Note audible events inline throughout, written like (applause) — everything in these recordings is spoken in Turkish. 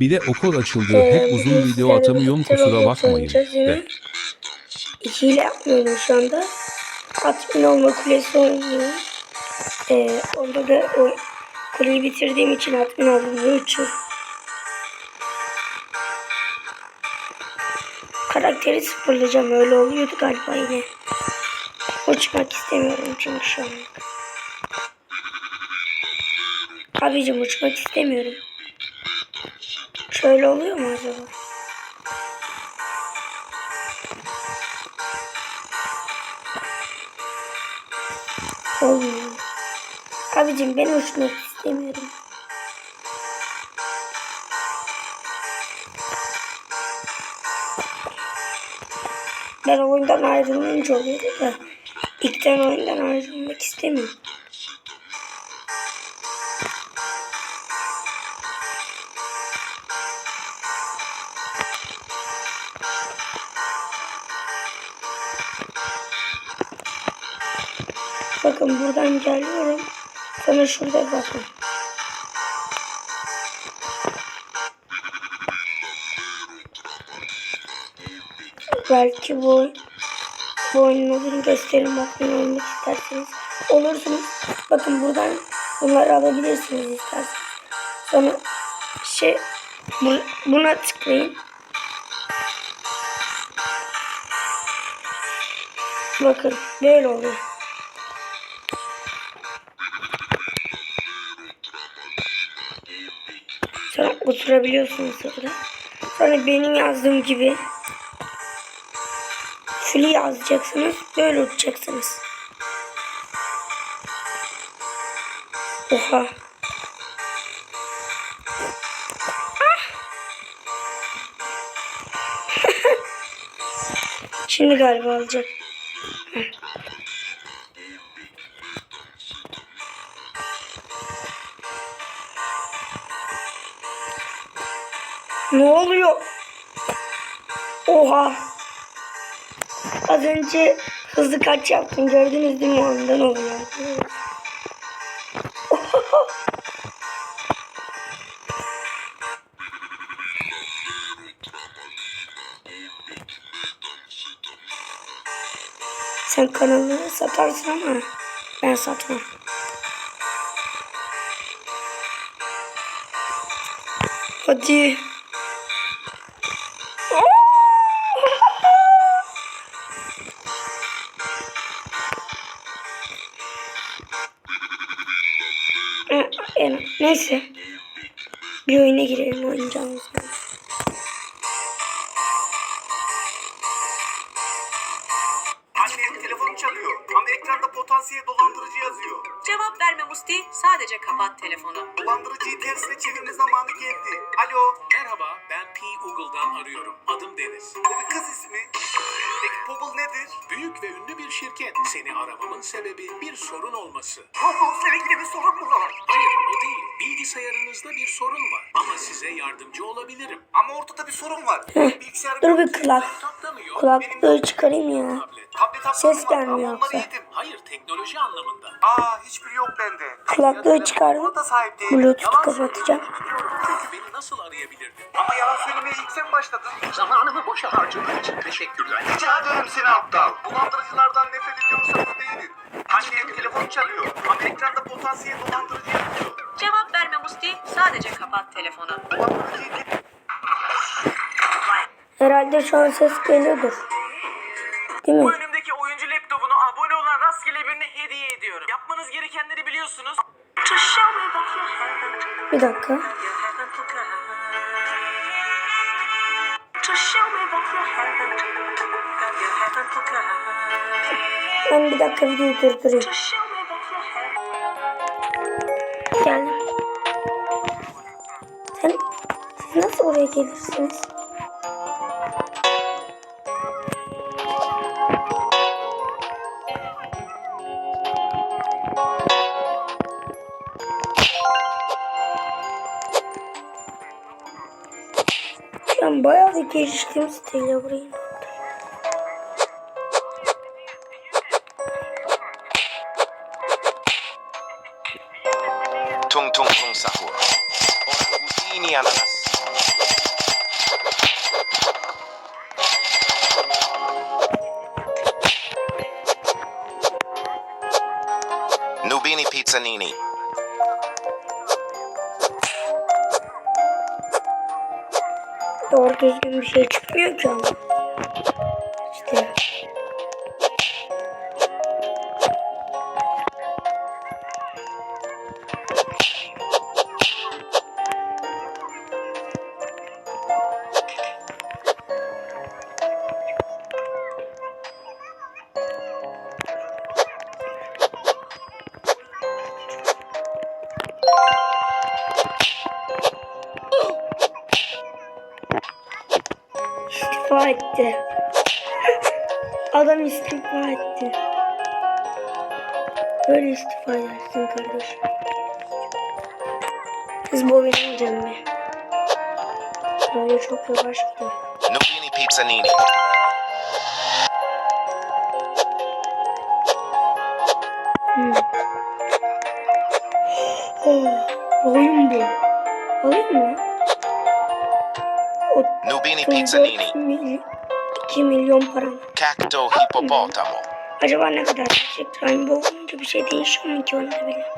Bir de okul açıldı. Ee, Hep uzun video atamıyorum kusura bakmayın. De. Hile yapmıyorum şu anda. Admin olma kulesi oynuyorum. Ee, onda da o kuleyi bitirdiğim için admin oldum. İçin? Karakteri sıfırlayacağım. Öyle oluyordu galiba yine. Uçmak istemiyorum çünkü şu an. Abicim uçmak istemiyorum. Şöyle oluyor mu acaba? Olmuyor. Abicim ben uçmak istemiyorum. Ben oyundan ayrılınca oluyordu da ilkten oyundan ayrılmak istemiyorum. Bakın buradan geliyorum. Sonra şurada bakın. Belki bu, bu oyunun gösterim bakın olmak isterseniz. Olursunuz. Bakın buradan bunları alabilirsiniz isterseniz. Sonra şey bu, buna tıklayın. Bakın böyle oluyor. Oturabiliyorsunuz burada. Sonra benim yazdığım gibi fili yazacaksınız. Böyle uçacaksınız. Oha. Ah! (laughs) Şimdi galiba alacak. Ne oluyor? Oha. Az önce hızlı kaç yaptım gördünüz değil mi ondan oluyor. (laughs) Sen kanalını satarsın ama ben satmam. Hadi. Neyse. Bir oyuna girelim oynayacağımız. zaman. Anne telefonum çalıyor. Ama ekranda potansiyel dolandırıcı yazıyor. Cevap verme Musti. Sadece kapat telefonu. Dolandırıcıyı tersine çevirme zamanı geldi. Alo. Merhaba, ben P. Google'dan arıyorum. Adım Deniz. Bu bir kız ismi. Peki Pobble nedir? Büyük ve ünlü bir şirket. Seni aramamın sebebi bir sorun olması. Roblox'la ilgili bir sorun mu var? Hayır, o değil. Bilgisayarınızda bir sorun var. Ama size yardımcı olabilirim. Ama ortada bir sorun var. Bilgisayarım Dur bir kulak. Kulaklığı çıkarayım ya. Tablet. Tablet Ses gelmiyor yoksa. yedim. Hayır, teknoloji anlamında. Aa hiçbiri yok bende. Kulaklığı çıkardım. Bluetooth kapatacağım. Çünkü beni nasıl arayabilirdin? Ama yalan söylemeye ilk sen başladın. Zamanımı boşa harcadığın için teşekkürler. Rica ederim seni aptal. Dolandırıcılardan nefret ediyorsanız değilin. Annem telefon çalıyor. Ama ekranda potansiyel dolandırıcı yazıyor. Cevap verme Musti. Sadece kapat telefonu. Herhalde şu an ses geliyordur. Değil Bu mi? önümdeki oyuncu laptopunu abone olan rastgele birine hediye ediyorum. Yapmanız gerekenleri biliyorsunuz. Bir dakika. Ben bir dakika videoyu durdurayım. Oraya gelirsiniz? An bayağı bir geliştim siteyle burayı. Pizzanini. Doğru düzgün bir şey çıkmıyor ki. Etti. Adam istifa etti. Böyle istifa edersin kardeşim. Kız bu oyunu alacağım bir. Böyle çok yavaş gidiyor. Nubini Pizzanini. Hmm. Oh, oyun bu. Oyun mu? Nubini 4 Pizzanini. Milyon, 2 milyon param. Cacto Hippopotamo. Acaba ne kadar gerçek Rainbow olunca bir şey değişiyor mu ki onu da bilmiyorum.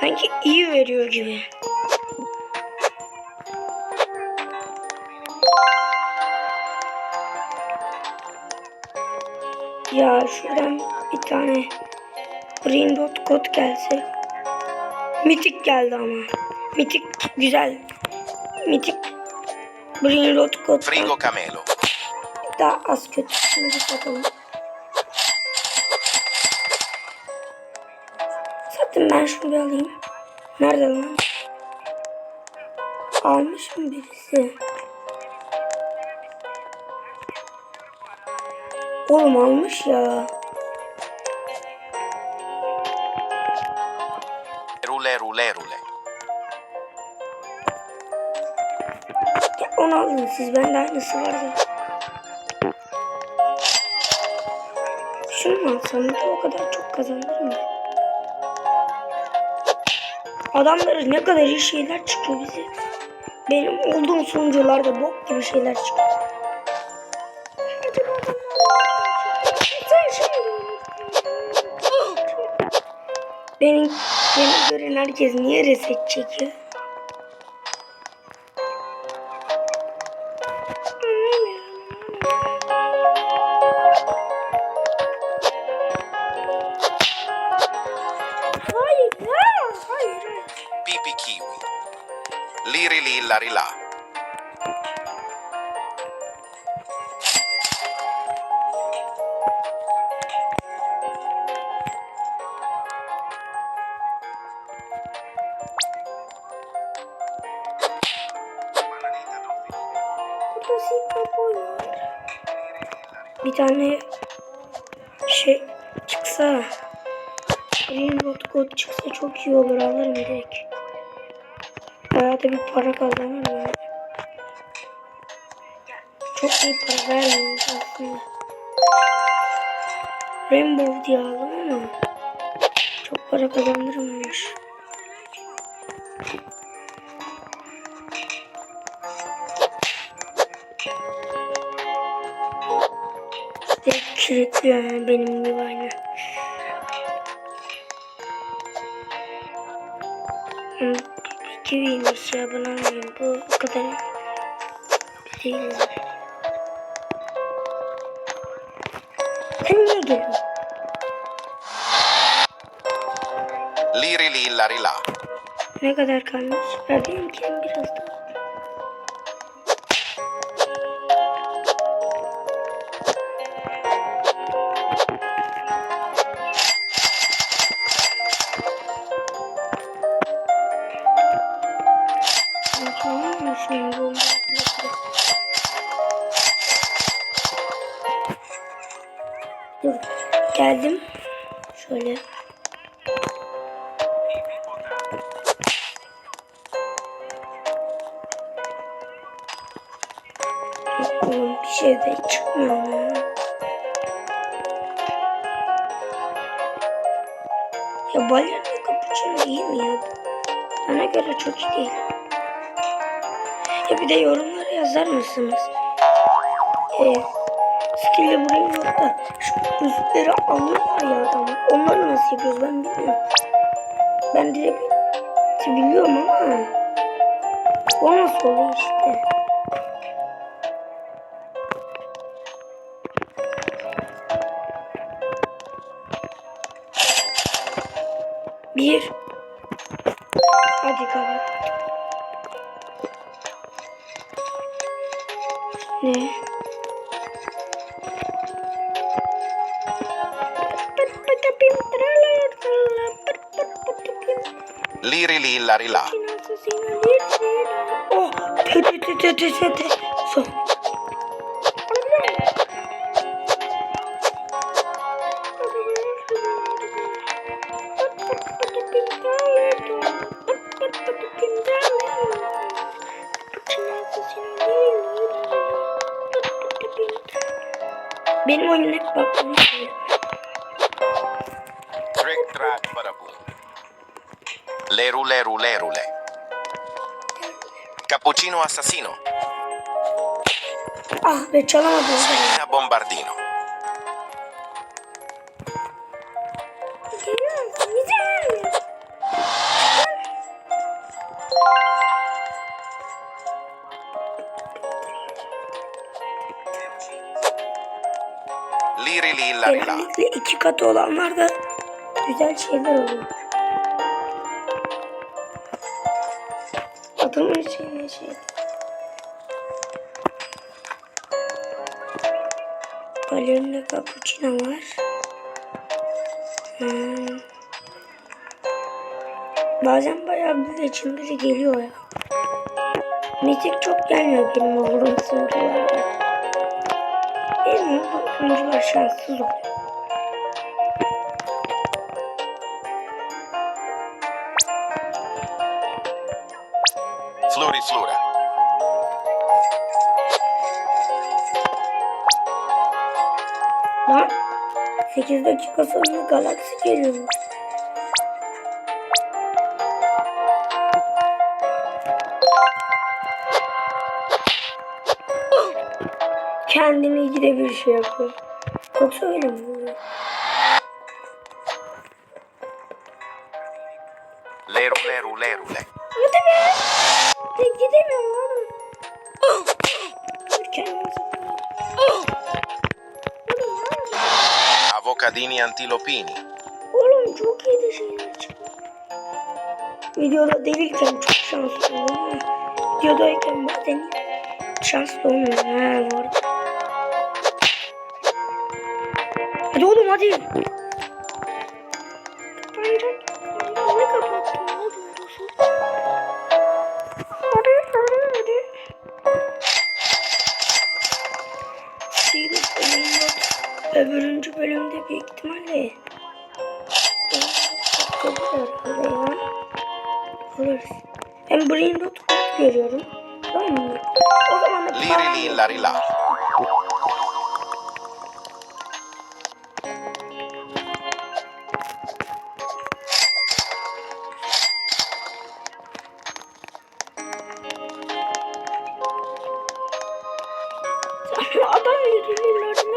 Sanki iyi veriyor gibi. Ya şuradan bir tane Green Dot kod gelse. Mitik geldi ama. Mitik güzel. Mitik Green Dot kod Frigo Camelo. daha az kötü. Şimdi satalım. Zaten ben şunu bir alayım. Nerede lan? Almış mı birisi? Oğlum almış ya. Rule Rule Rule. Ya onu alın siz. Bende aynısı var da. Şunu mu alsam da o kadar çok kazanırım ya. Adamları ne kadar iyi şeyler çıkıyor bize. Benim olduğum sunucularda bok gibi şeyler çıkıyor. Şimdi- Benim, beni gören herkes niye reset çekiyor? Burada Zika boy var. Bir tane şey çıksa Green Road kod çıksa çok iyi olur alırım direkt. Bayağı da bir para kazanırım yani. Çok iyi para vermiyor aslında. Rainbow diye aldım ama çok para kazandırmamış. Kilitliyor yani benim gibi aynı. Hmm, Kiviymiş ya bunu almayayım. Bu o kadar değil. yani. Sen niye geliyorsun? Liri Lilla Rila. Ne kadar kalmış? Vereyim ki biraz daha. Dur. Geldim. Şöyle. Oğlum bir şey de çıkmıyor mu? Ya balyanın kapuçino iyi mi ya? Bana göre çok iyi değil. Ya bir de yorumlara yazar mısınız? Ee, skill'le burayı yok da şu üstleri alıyorlar ya adamı. Onları nasıl yapıyoruz ben bilmiyorum. Ben direkt biliyorum ama o nasıl oluyor işte. Bir. Hadi kapat. Ne? Liri lillari la. Oh, te te te te te te te. So. Benim oyun hep Leru leru lerule. Cappuccino assassino. Ah be çalamadım. Spina bombardino. Liri lillari la. Genellikle iki katı olanlarda güzel şeyler oluyor. Adamın şey ne şey. Balerina cappuccino var. Hmm. Bazen bayağı bir legendary geliyor ya. Mitik çok gelmiyor benim olduğum sunucularda. Benim olduğum sunucular şanssız oluyor. Flori flora. Lan 8 dakika sonra galaksi geliyor. Kendini ikide bir şey yapıyor. Yoksa öyle mi oluyor? Avocadini antilopini. Oğlum çok iyi de şeyler. Videoda değilken çok şanslı ama videodayken bazen şanslı olmuyor. Ha, bu arada. Hadi oğlum hadi. Öbürüncü bölümde büyük ihtimalle Kalır herhalde ya. Alırız. Ben Brain Rot görüyorum. Tamam mı? O zaman da Liri lillari la. Adam yürüyorlar nerede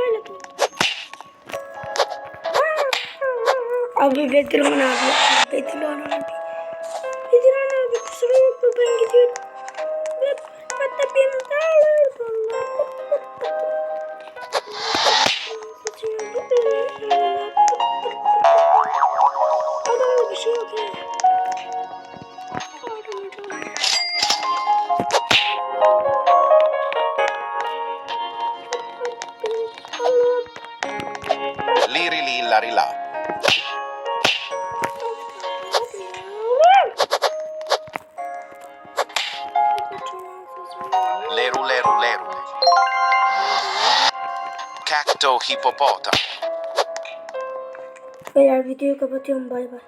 Abi Bedirhan abi. Bedirhan abi. Bedirhan abi kusura bakma ben gidiyorum. Hatta benim Adamda bir şey yok ya. Liri lillari la. Cacto hippopotamo. Beyler videoyu kapatıyorum bay bay.